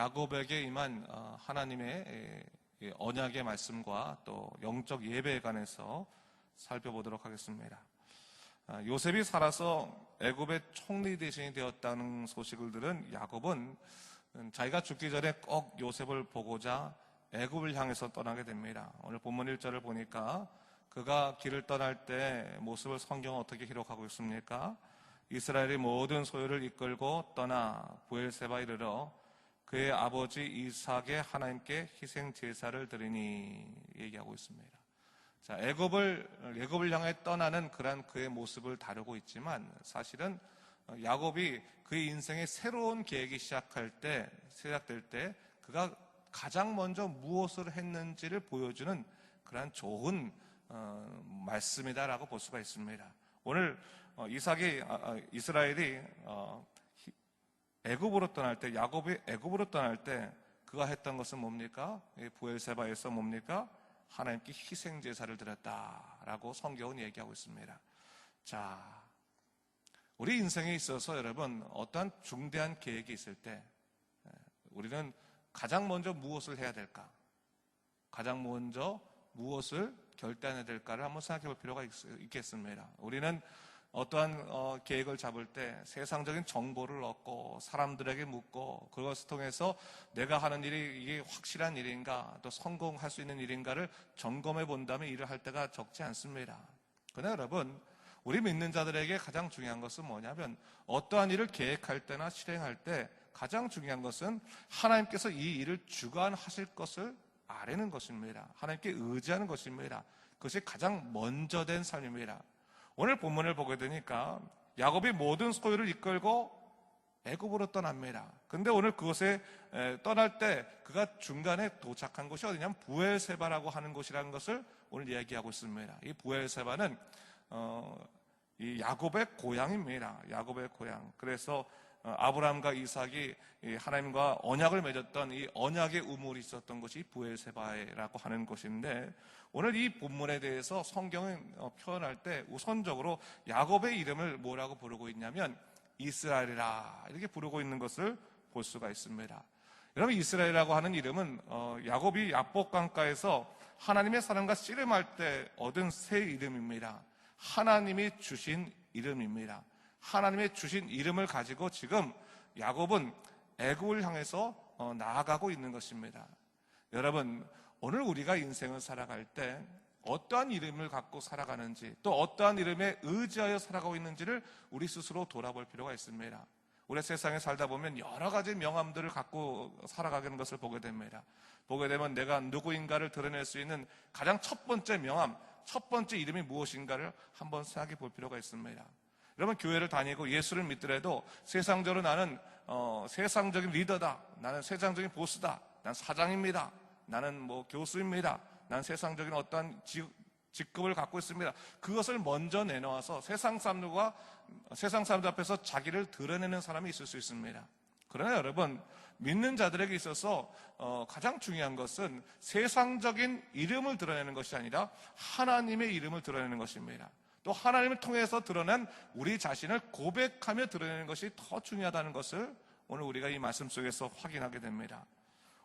야곱에게 임한 어, 하나님의 언약의 말씀과 또 영적 예배에 관해서 살펴보도록 하겠습니다. 아, 요셉이 살아서 애굽의 총리 대신이 되었다는 소식을 들은 야곱은 음, 자기가 죽기 전에 꼭 요셉을 보고자 애굽을 향해서 떠나게 됩니다. 오늘 본문 1절을 보니까 그가 길을 떠날 때 모습을 성경은 어떻게 기록하고 있습니까? 이스라엘의 모든 소유를 이끌고 떠나 부엘세바 이르러 그의 아버지 이삭의 하나님께 희생 제사를 드리니 얘기하고 있습니다. 자, 애굽을 애굽을 향해 떠나는 그런 그의 모습을 다루고 있지만 사실은 야곱이 그의 인생의 새로운 계획이 시작할 때 시작될 때 그가 가장 먼저 무엇을 했는지를 보여주는 그러한 좋은 어, 말씀이다라고 볼 수가 있습니다. 오늘 어, 이삭이 아, 아, 이스라엘이 어, 히- 애굽으로 떠날 때 야곱이 애굽으로 떠날 때 그가 했던 것은 뭡니까? 이 부엘세바에서 뭡니까? 하나님께 희생 제사를 드렸다라고 성경은 얘기하고 있습니다. 자, 우리 인생에 있어서 여러분 어떠한 중대한 계획이 있을 때 에, 우리는 가장 먼저 무엇을 해야 될까? 가장 먼저 무엇을 결단해야 될까를 한번 생각해 볼 필요가 있, 있겠습니다. 우리는 어떠한 어, 계획을 잡을 때 세상적인 정보를 얻고 사람들에게 묻고 그것을 통해서 내가 하는 일이 이게 확실한 일인가 또 성공할 수 있는 일인가를 점검해 본 다음에 일을 할 때가 적지 않습니다. 그러나 여러분 우리 믿는 자들에게 가장 중요한 것은 뭐냐면 어떠한 일을 계획할 때나 실행할 때 가장 중요한 것은 하나님께서 이 일을 주관하실 것을 아뢰는 것입니다. 하나님께 의지하는 것입니다. 그것이 가장 먼저 된 삶입니다. 오늘 본문을 보게 되니까 야곱이 모든 소유를 이끌고 애굽으로 떠납니다. 근데 오늘 그곳에 에, 떠날 때 그가 중간에 도착한 곳이 어디냐면 부엘세바라고 하는 곳이라는 것을 오늘 이야기하고 있습니다. 이 부엘세바는 어, 이 야곱의 고향입니다. 야곱의 고향. 그래서 어, 아브라함과 이삭이 이 하나님과 언약을 맺었던 이 언약의 우물이 있었던 것이 부엘세바라고 하는 곳인데 오늘 이 본문에 대해서 성경은 어, 표현할 때 우선적으로 야곱의 이름을 뭐라고 부르고 있냐면 이스라엘이라 이렇게 부르고 있는 것을 볼 수가 있습니다. 여러분 이스라엘이라고 하는 이름은 어, 야곱이 야복 강가에서 하나님의 사랑과 씨름할 때 얻은 새 이름입니다. 하나님이 주신 이름입니다. 하나님의 주신 이름을 가지고 지금 야곱은 애굽을 향해서 어, 나아가고 있는 것입니다. 여러분 오늘 우리가 인생을 살아갈 때 어떠한 이름을 갖고 살아가는지 또 어떠한 이름에 의지하여 살아가고 있는지를 우리 스스로 돌아볼 필요가 있습니다. 우리 세상에 살다 보면 여러 가지 명함들을 갖고 살아가는 것을 보게 됩니다. 보게 되면 내가 누구인가를 드러낼 수 있는 가장 첫 번째 명함, 첫 번째 이름이 무엇인가를 한번 생각해 볼 필요가 있습니다. 여러분 교회를 다니고 예수를 믿더라도 세상적으로 나는 어, 세상적인 리더다. 나는 세상적인 보스다. 난 사장입니다. 나는 뭐 교수입니다. 난 세상적인 어떠한 직, 직급을 갖고 있습니다. 그것을 먼저 내놓아서 세상 사람들과 세상 사람들 앞에서 자기를 드러내는 사람이 있을 수 있습니다. 그러나 여러분 믿는 자들에게 있어서 어, 가장 중요한 것은 세상적인 이름을 드러내는 것이 아니라 하나님의 이름을 드러내는 것입니다. 또 하나님을 통해서 드러낸 우리 자신을 고백하며 드러내는 것이 더 중요하다는 것을 오늘 우리가 이 말씀 속에서 확인하게 됩니다.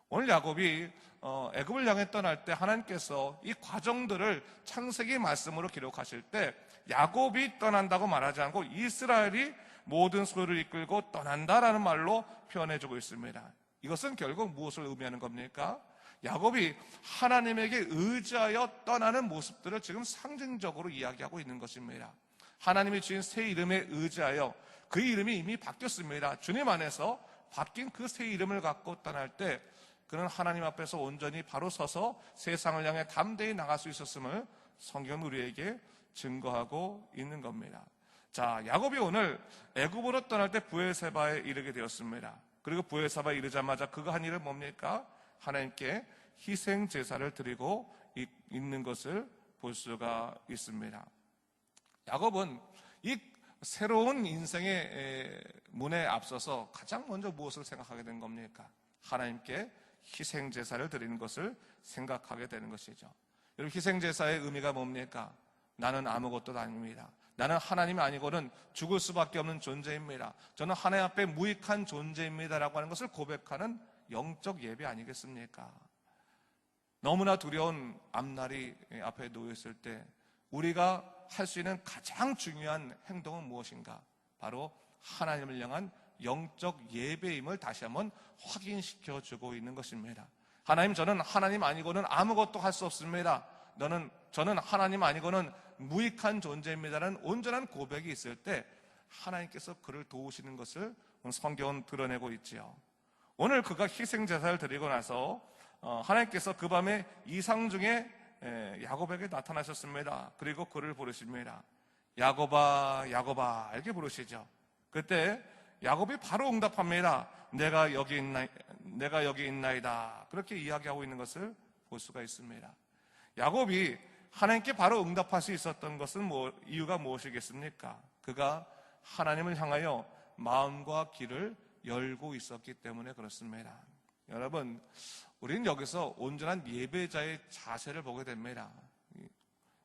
오늘 야곱이 어, 애굽을 향해 떠날 때 하나님께서 이 과정들을 창세기 말씀으로 기록하실 때 야곱이 떠난다고 말하지 않고 이스라엘이 모든 소유를 이끌고 떠난다라는 말로 표현해주고 있습니다. 이것은 결국 무엇을 의미하는 겁니까? 야곱이 하나님에게 의지하여 떠나는 모습들을 지금 상징적으로 이야기하고 있는 것입니다. 하나님이 주신 새 이름에 의지하여 그 이름이 이미 바뀌었습니다. 주님 안에서 바뀐 그 새 이름을 갖고 떠날 때 그는 하나님 앞에서 온전히 바로 서서 세상을 향해 담대히 나갈 수 있었음을 성경 우리에게 증거하고 있는 겁니다. 자, 야곱이 오늘 애굽으로 떠날 때 부엘세바에 이르게 되었습니다. 그리고 부엘세바에 이르자마자 그가 한 일은 뭡니까? 하나님께 희생 제사를 드리고 이- 있는 것을 볼 수가 있습니다. 야곱은 이 새로운 인생의 에, 문에 앞서서 가장 먼저 무엇을 생각하게 된 겁니까? 하나님께 희생 제사를 드리는 것을 생각하게 되는 것이죠. 여러분 희생 제사의 의미가 뭡니까? 나는 아무것도 아닙니다. 나는 하나님이 아니고는 죽을 수밖에 없는 존재입니다. 저는 하나님 앞에 무익한 존재입니다라고 하는 것을 고백하는 영적 예배 아니겠습니까? 너무나 두려운 앞날이 앞에 놓여 있을 때 우리가 할 수 있는 가장 중요한 행동은 무엇인가? 바로 하나님을 향한 영적 예배임을 다시 한번 확인시켜 주고 있는 것입니다. 하나님 저는 하나님 아니고는 아무것도 할 수 없습니다. 너는 저는 하나님 아니고는 무익한 존재입니다라는 온전한 고백이 있을 때 하나님께서 그를 도우시는 것을 성경은 드러내고 있지요. 오늘 그가 희생 제사를 드리고 나서 어, 하나님께서 그 밤에 이상 중에 에, 야곱에게 나타나셨습니다. 그리고 그를 부르십니다. 야곱아, 야곱아 이렇게 부르시죠. 그때 야곱이 바로 응답합니다. 내가 여기 있나, 내가 여기 있나이다. 그렇게 이야기하고 있는 것을 볼 수가 있습니다. 야곱이 하나님께 바로 응답할 수 있었던 것은 뭐, 이유가 무엇이겠습니까? 그가 하나님을 향하여 마음과 귀를 열고 있었기 때문에 그렇습니다. 여러분, 우리는 여기서 온전한 예배자의 자세를 보게 됩니다.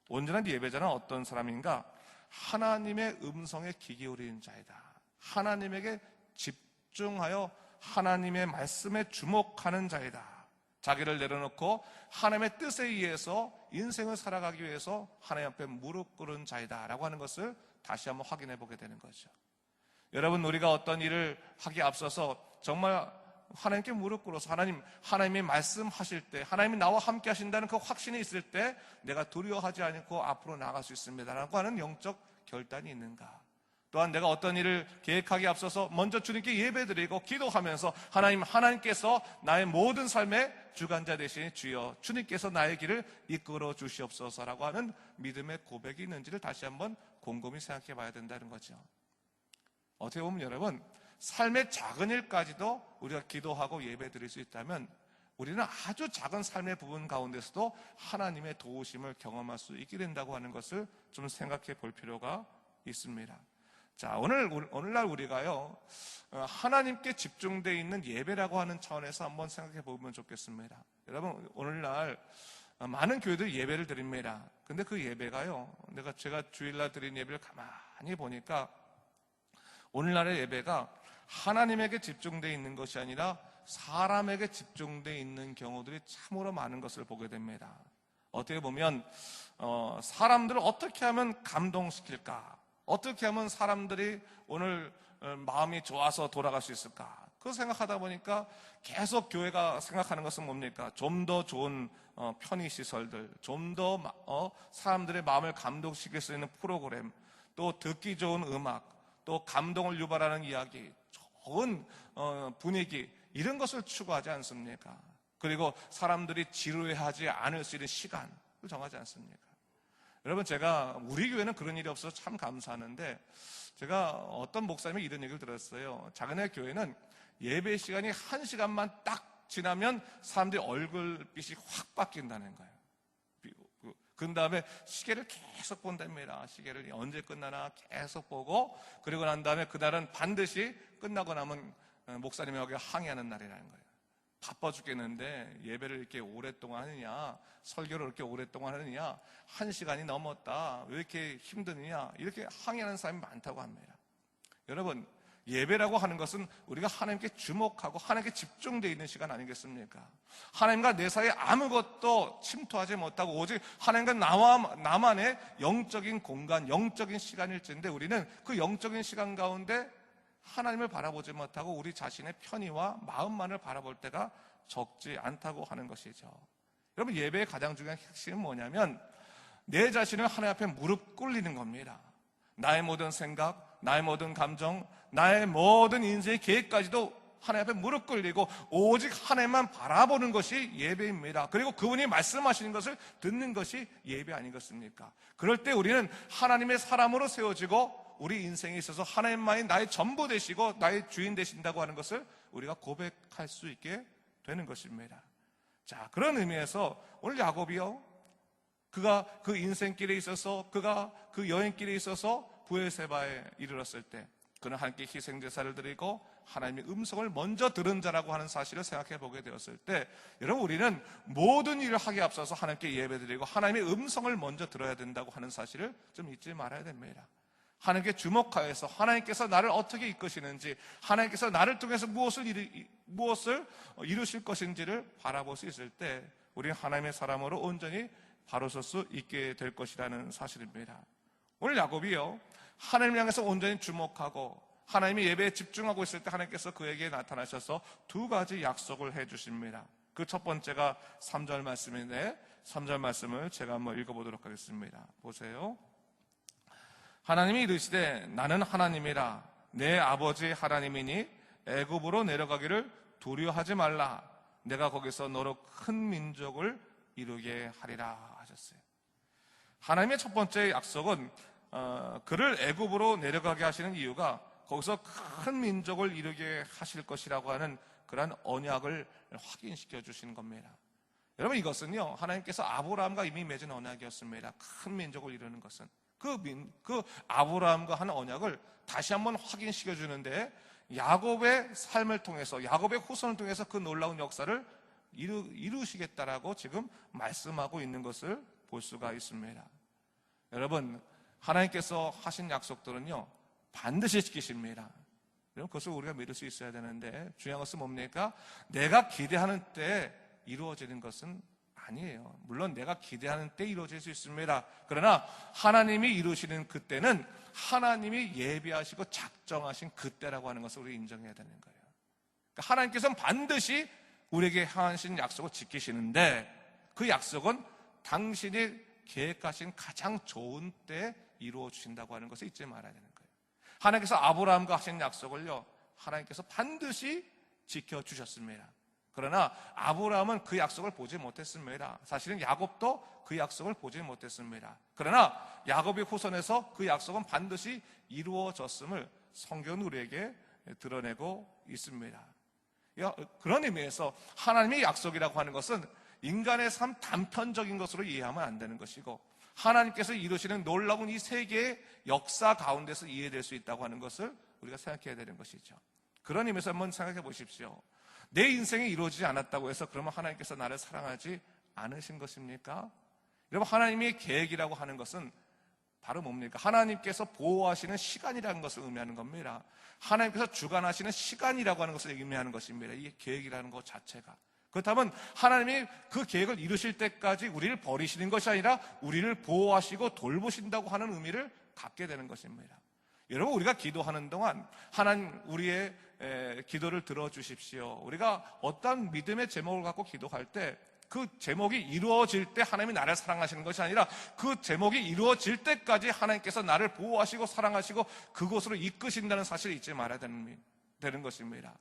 온전한 예배자는 어떤 사람인가? 하나님의 음성에 귀 기울이는 자이다. 하나님에게 집중하여 하나님의 말씀에 주목하는 자이다. 자기를 내려놓고 하나님의 뜻에 의해서 인생을 살아가기 위해서 하나님 앞에 무릎 꿇은 자이다 라고 하는 것을 다시 한번 확인해 보게 되는 거죠. 여러분 우리가 어떤 일을 하기 앞서서 정말 하나님께 무릎 꿇어서 하나님 하나님이 말씀하실 때 하나님이 나와 함께 하신다는 그 확신이 있을 때 내가 두려워하지 않고 앞으로 나갈 수 있습니다라고 하는 영적 결단이 있는가? 또한 내가 어떤 일을 계획하기 앞서서 먼저 주님께 예배드리고 기도하면서 하나님 하나님께서 나의 모든 삶의 주관자 되신 주여 주님께서 나의 길을 이끌어 주시옵소서라고 하는 믿음의 고백이 있는지를 다시 한번 곰곰이 생각해 봐야 된다는 거죠. 어떻게 보면 여러분 삶의 작은 일까지도 우리가 기도하고 예배 드릴 수 있다면 우리는 아주 작은 삶의 부분 가운데서도 하나님의 도우심을 경험할 수 있게 된다고 하는 것을 좀 생각해 볼 필요가 있습니다. 자, 오늘, 오늘날 우리가요, 어, 하나님께 집중되어 있는 예배라고 하는 차원에서 한번 생각해 보면 좋겠습니다. 여러분, 오늘날 많은 교회들이 예배를 드립니다. 근데 그 예배가요, 내가 제가 주일날 드린 예배를 가만히 보니까 오늘날의 예배가 하나님에게 집중되어 있는 것이 아니라 사람에게 집중되어 있는 경우들이 참으로 많은 것을 보게 됩니다. 어떻게 보면 어, 사람들을 어떻게 하면 감동시킬까? 어떻게 하면 사람들이 오늘 어, 마음이 좋아서 돌아갈 수 있을까? 그 생각하다 보니까 계속 교회가 생각하는 것은 뭡니까? 좀 더 좋은 어, 편의 시설들, 좀더 어, 사람들의 마음을 감동시킬 수 있는 프로그램, 또 듣기 좋은 음악, 또 감동을 유발하는 이야기, 좋은 어, 분위기 이런 것을 추구하지 않습니까? 그리고 사람들이 지루해하지 않을 수 있는 시간을 정하지 않습니까? 여러분 제가 우리 교회는 그런 일이 없어서 참 감사하는데 제가 어떤 목사님이 이런 얘기를 들었어요. 자기네 교회는 예배 시간이 한 시간만 딱 지나면 사람들이 얼굴빛이 확 바뀐다는 거예요. 그 다음에 시계를 계속 본답니다. 시계를 언제 끝나나 계속 보고 그리고 난 다음에 그날은 반드시 끝나고 나면 어, 목사님에게 항의하는 날이라는 거예요. 바빠 죽겠는데 예배를 이렇게 오랫동안 하느냐, 설교를 이렇게 오랫동안 하느냐, 한 시간이 넘었다, 왜 이렇게 힘드느냐, 이렇게 항의하는 사람이 많다고 합니다. 여러분, 예배라고 하는 것은 우리가 하나님께 주목하고 하나님께 집중되어 있는 시간 아니겠습니까? 하나님과 내 사이에 아무것도 침투하지 못하고 오직 하나님과 나와 나만의 영적인 공간, 영적인 시간일텐데 우리는 그 영적인 시간 가운데 하나님을 바라보지 못하고 우리 자신의 편의와 마음만을 바라볼 때가 적지 않다고 하는 것이죠. 여러분 예배의 가장 중요한 핵심은 뭐냐면 내 자신을 하나님 앞에 무릎 꿇리는 겁니다. 나의 모든 생각, 나의 모든 감정, 나의 모든 인생의 계획까지도 하나님 앞에 무릎 꿇리고 오직 하나님만 바라보는 것이 예배입니다. 그리고 그분이 말씀하시는 것을 듣는 것이 예배 아니겠습니까? 그럴 때 우리는 하나님의 사람으로 세워지고 우리 인생에 있어서 하나님만이 나의 전부 되시고 나의 주인 되신다고 하는 것을 우리가 고백할 수 있게 되는 것입니다. 자, 그런 의미에서 오늘 야곱이요. 그가 그 인생길에 있어서 그가 그 여행길에 있어서 부에세바에 이르렀을 때 그는 함께 희생제사를 드리고 하나님의 음성을 먼저 들은 자라고 하는 사실을 생각해 보게 되었을 때 여러분 우리는 모든 일을 하기 앞서서 하나님께 예배드리고 하나님의 음성을 먼저 들어야 된다고 하는 사실을 좀 잊지 말아야 됩니다. 하나님께 주목하여서 하나님께서 나를 어떻게 이끄시는지 하나님께서 나를 통해서 무엇을 이루, 무엇을 이루실 것인지를 바라볼 수 있을 때 우리 하나님의 사람으로 온전히 바로 설 수 있게 될 것이라는 사실입니다. 오늘 야곱이요 하나님 향해서 온전히 주목하고 하나님의 예배에 집중하고 있을 때 하나님께서 그에게 나타나셔서 두 가지 약속을 해 주십니다. 그 첫 번째가 3절 말씀인데 3절 말씀을 제가 한번 읽어보도록 하겠습니다. 보세요. 하나님이 이르시되 나는 하나님이라 내 아버지 하나님이니 애굽으로 내려가기를 두려워하지 말라 내가 거기서 너로 큰 민족을 이루게 하리라 하셨어요. 하나님의 첫 번째 약속은 어, 그를 애굽으로 내려가게 하시는 이유가 거기서 큰 민족을 이루게 하실 것이라고 하는 그러한 언약을 확인시켜 주시는 겁니다. 여러분 이것은요 하나님께서 아브라함과 이미 맺은 언약이었습니다. 큰 민족을 이루는 것은 그, 민, 그 아브라함과 하는 언약을 다시 한번 확인시켜 주는데 야곱의 삶을 통해서 야곱의 후손을 통해서 그 놀라운 역사를 이루, 이루시겠다라고 지금 말씀하고 있는 것을 볼 수가 있습니다. 여러분 하나님께서 하신 약속들은요 반드시 지키십니다. 여러분 그것을 우리가 믿을 수 있어야 되는데 중요한 것은 뭡니까? 내가 기대하는 때 이루어지는 것은 아니에요. 물론 내가 기대하는 때 이루어질 수 있습니다. 그러나 하나님이 이루시는 그때는 하나님이 예비하시고 작정하신 그때라고 하는 것을 우리 인정해야 되는 거예요. 그러니까 하나님께서는 반드시 우리에게 하신 약속을 지키시는데 그 약속은 당신이 계획하신 가장 좋은 때 이루어 주신다고 하는 것을 잊지 말아야 되는 거예요. 하나님께서 아브라함과 하신 약속을요, 하나님께서 반드시 지켜 주셨습니다. 그러나 아브라함은 그 약속을 보지 못했습니다. 사실은 야곱도 그 약속을 보지 못했습니다. 그러나 야곱의 후손에서 그 약속은 반드시 이루어졌음을 성경은 우리에게 드러내고 있습니다. 그런 의미에서 하나님의 약속이라고 하는 것은 인간의 삶 단편적인 것으로 이해하면 안 되는 것이고 하나님께서 이루시는 놀라운 이 세계의 역사 가운데서 이해될 수 있다고 하는 것을 우리가 생각해야 되는 것이죠. 그런 의미에서 한번 생각해 보십시오. 내 인생이 이루어지지 않았다고 해서 그러면 하나님께서 나를 사랑하지 않으신 것입니까? 여러분 하나님의 계획이라고 하는 것은 바로 뭡니까? 하나님께서 보호하시는 시간이라는 것을 의미하는 겁니다. 하나님께서 주관하시는 시간이라고 하는 것을 의미하는 것입니다. 이 계획이라는 것 자체가. 그렇다면 하나님이 그 계획을 이루실 때까지 우리를 버리시는 것이 아니라 우리를 보호하시고 돌보신다고 하는 의미를 갖게 되는 것입니다. 여러분 우리가 기도하는 동안 하나님 우리의 기도를 들어주십시오. 우리가 어떤 믿음의 제목을 갖고 기도할 때 그 제목이 이루어질 때 하나님이 나를 사랑하시는 것이 아니라 그 제목이 이루어질 때까지 하나님께서 나를 보호하시고 사랑하시고 그곳으로 이끄신다는 사실을 잊지 말아야 되는, 되는 것입니다.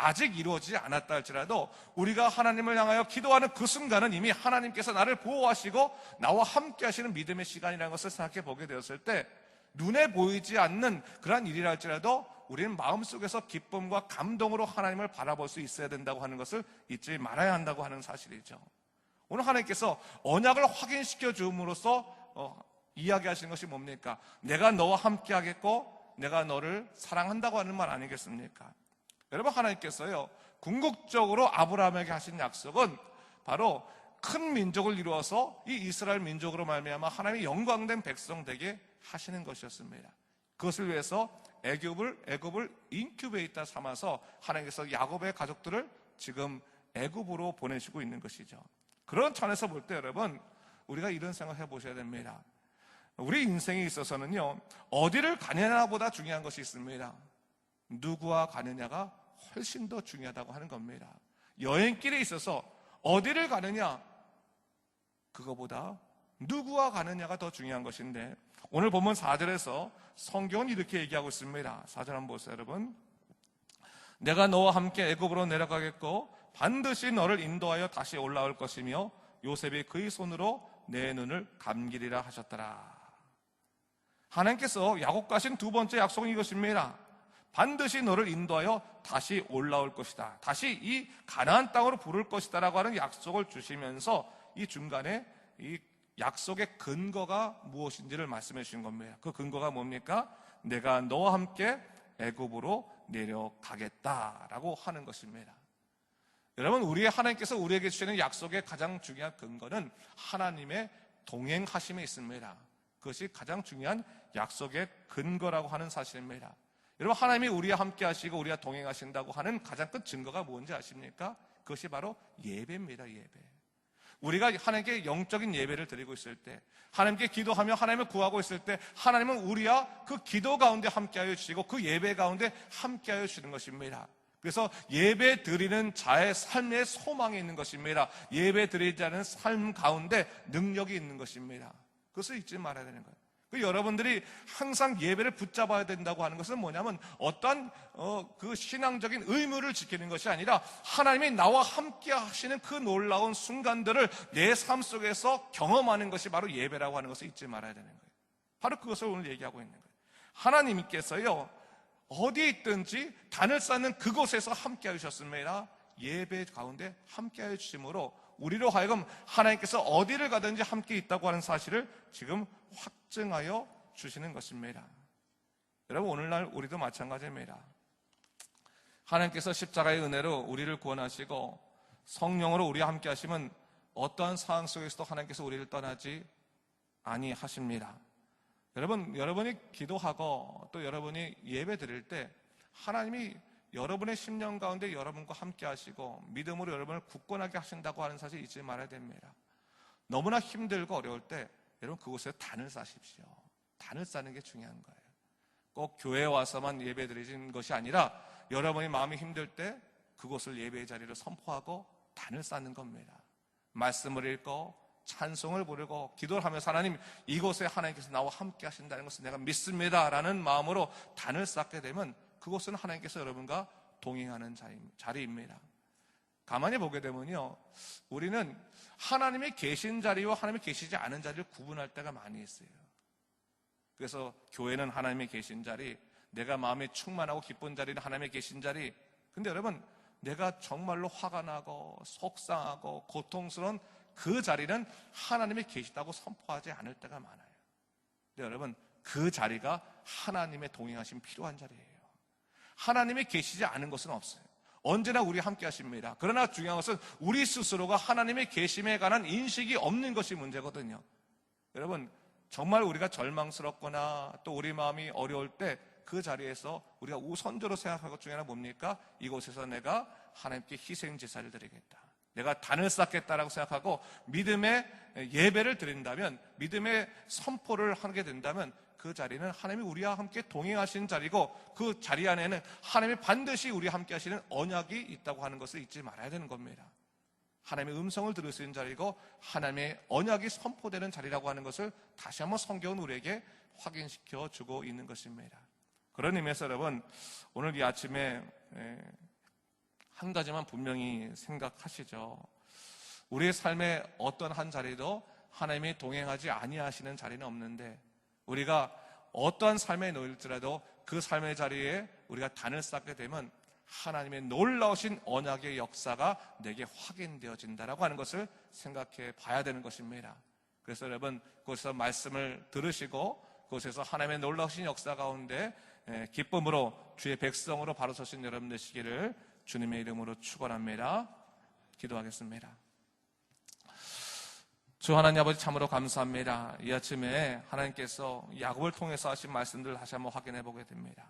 아직 이루어지지 않았다 할지라도 우리가 하나님을 향하여 기도하는 그 순간은 이미 하나님께서 나를 보호하시고 나와 함께 하시는 믿음의 시간이라는 것을 생각해 보게 되었을 때 눈에 보이지 않는 그러한 일이라 할지라도 우리는 마음속에서 기쁨과 감동으로 하나님을 바라볼 수 있어야 된다고 하는 것을 잊지 말아야 한다고 하는 사실이죠. 오늘 하나님께서 언약을 확인시켜 줌으로써 어, 이야기하시는 것이 뭡니까? 내가 너와 함께 하겠고 내가 너를 사랑한다고 하는 말 아니겠습니까? 여러분 하나님께서요 궁극적으로 아브라함에게 하신 약속은 바로 큰 민족을 이루어서 이 이스라엘 민족으로 말미암아 하나님의 영광된 백성 되게 하시는 것이었습니다. 그것을 위해서 애굽을 애굽을 인큐베이터 삼아서 하나님께서 야곱의 가족들을 지금 애굽으로 보내시고 있는 것이죠. 그런 차원에서 볼 때 여러분 우리가 이런 생각해 보셔야 됩니다. 우리 인생에 있어서는요 어디를 가느냐보다 중요한 것이 있습니다. 누구와 가느냐가 훨씬 더 중요하다고 하는 겁니다. 여행길에 있어서 어디를 가느냐 그거보다 누구와 가느냐가 더 중요한 것인데 오늘 보면 4절에서 성경은 이렇게 얘기하고 있습니다. 4절 한번 보세요, 여러분. 내가 너와 함께 애굽으로 내려가겠고 반드시 너를 인도하여 다시 올라올 것이며 요셉이 그의 손으로 내 눈을 감기리라 하셨더라. 하나님께서 야곱과 하신 두 번째 약속은 이것입니다. 반드시 너를 인도하여 다시 올라올 것이다. 다시 이 가나안 땅으로 부를 것이다라고 하는 약속을 주시면서 이 중간에 이 약속의 근거가 무엇인지를 말씀해 주신 겁니다. 그 근거가 뭡니까? 내가 너와 함께 애굽으로 내려가겠다라고 하는 것입니다. 여러분, 우리의 하나님께서 우리에게 주시는 약속의 가장 중요한 근거는 하나님의 동행하심에 있습니다. 그것이 가장 중요한 약속의 근거라고 하는 사실입니다. 여러분 하나님이 우리와 함께 하시고 우리와 동행하신다고 하는 가장 큰 증거가 뭔지 아십니까? 그것이 바로 예배입니다. 예배. 우리가 하나님께 영적인 예배를 드리고 있을 때, 하나님께 기도하며 하나님을 구하고 있을 때, 하나님은 우리와 그 기도 가운데 함께하여 주시고 그 예배 가운데 함께하여 주시는 것입니다. 그래서 예배 드리는 자의 삶의 소망이 있는 것입니다. 예배 않은 삶 가운데 능력이 있는 것입니다. 그것을 잊지 말아야 되는 거예요. 그 여러분들이 항상 예배를 붙잡아야 된다고 하는 것은 뭐냐면 어떠한 어, 그 신앙적인 의무를 지키는 것이 아니라 하나님이 나와 함께 하시는 그 놀라운 순간들을 내 삶 속에서 경험하는 것이 바로 예배라고 하는 것을 잊지 말아야 되는 거예요. 바로 그것을 오늘 얘기하고 있는 거예요. 하나님께서요 어디에 있든지 단을 쌓는 그곳에서 함께 하셨습니다. 예배 가운데 함께 해 주심으로 우리로 하여금 하나님께서 어디를 가든지 함께 있다고 하는 사실을 지금 확증하여 주시는 것입니다. 여러분, 오늘날 우리도 마찬가지입니다. 하나님께서 십자가의 은혜로 우리를 구원하시고 성령으로 우리와 함께 하시면 어떠한 상황 속에서도 하나님께서 우리를 떠나지 아니하십니다. 여러분, 여러분이 기도하고 또 여러분이 예배 드릴 때 하나님이 여러분의 심령 가운데 여러분과 함께 하시고 믿음으로 여러분을 굳건하게 하신다고 하는 사실 잊지 말아야 됩니다. 너무나 힘들고 어려울 때 여러분 그곳에 단을 쌓으십시오. 단을 쌓는 게 중요한 거예요. 꼭 교회에 와서만 예배 드리는 것이 아니라 여러분이 마음이 힘들 때 그곳을 예배의 자리로 선포하고 단을 쌓는 겁니다. 말씀을 읽고 찬송을 부르고 기도를 하면서 하나님 이곳에 하나님께서 나와 함께 하신다는 것을 내가 믿습니다라는 마음으로 단을 쌓게 되면 그곳은 하나님께서 여러분과 동행하는 자리입니다. 가만히 보게 되면요, 우리는 하나님이 계신 자리와 하나님이 계시지 않은 자리를 구분할 때가 많이 있어요. 그래서 교회는 하나님이 계신 자리, 내가 마음에 충만하고 기쁜 자리는 하나님이 계신 자리. 근데 여러분, 내가 정말로 화가 나고 속상하고 고통스러운 그 자리는 하나님이 계시다고 선포하지 않을 때가 많아요. 근데 여러분, 그 자리가 하나님의 동행하심 필요한 자리예요. 하나님이 계시지 않은 것은 없어요. 언제나 우리 함께 하십니다. 그러나 중요한 것은 우리 스스로가 하나님의 계심에 관한 인식이 없는 것이 문제거든요. 여러분, 정말 우리가 절망스럽거나 또 우리 마음이 어려울 때 그 자리에서 우리가 우선적으로 생각할 것 중에 하나 뭡니까? 이곳에서 내가 하나님께 희생 제사를 드리겠다. 내가 단을 쌓겠다라고 생각하고 믿음의 예배를 드린다면 믿음의 선포를 하게 된다면 그 자리는 하나님이 우리와 함께 동행하시는 자리고 그 자리 안에는 하나님이 반드시 우리와 함께 하시는 언약이 있다고 하는 것을 잊지 말아야 되는 겁니다. 하나님의 음성을 들을 수 있는 자리고 하나님의 언약이 선포되는 자리라고 하는 것을 다시 한번 성경은 우리에게 확인시켜 주고 있는 것입니다. 그런 의미에서 여러분 오늘 이 아침에 한 가지만 분명히 생각하시죠. 우리의 삶의 어떤 한 자리도 하나님이 동행하지 아니하시는 자리는 없는데 우리가 어떠한 삶에 놓일지라도 그 삶의 자리에 우리가 단을 쌓게 되면 하나님의 놀라우신 언약의 역사가 내게 확인되어진다라고 하는 것을 생각해 봐야 되는 것입니다. 그래서 여러분 그곳에서 말씀을 들으시고 그곳에서 하나님의 놀라우신 역사 가운데 기쁨으로 주의 백성으로 바로 서신 여러분 되시기를 주님의 이름으로 축원합니다. 기도하겠습니다. 주 하나님 아버지 참으로 감사합니다. 이 아침에 하나님께서 야곱을 통해서 하신 말씀들을 다시 한번 확인해 보게 됩니다.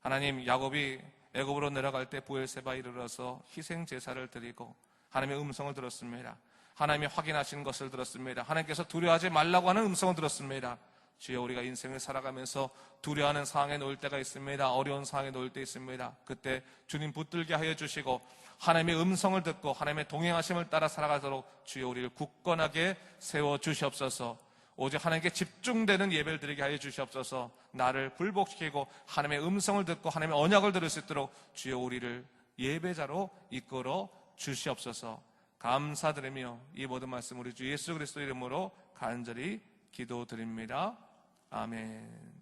하나님 야곱이 애굽으로 내려갈 때 부엘세바 이르러서 희생 제사를 드리고 하나님의 음성을 들었습니다. 하나님이 확인하신 것을 들었습니다. 하나님께서 두려워하지 말라고 하는 음성을 들었습니다. 주여 우리가 인생을 살아가면서 두려워하는 상황에 놓일 때가 있습니다. 어려운 상황에 놓일 때 있습니다. 그때 주님 붙들게 하여 주시고 하나님의 음성을 듣고 하나님의 동행하심을 따라 살아가도록 주여 우리를 굳건하게 세워 주시옵소서. 오직 하나님께 집중되는 예배를 드리게 하여 주시옵소서. 나를 굴복시키고 하나님의 음성을 듣고 하나님의 언약을 들을 수 있도록 주여 우리를 예배자로 이끌어 주시옵소서. 감사드리며 이 모든 말씀 우리 주 예수 그리스도 이름으로 간절히 기도드립니다. 아멘.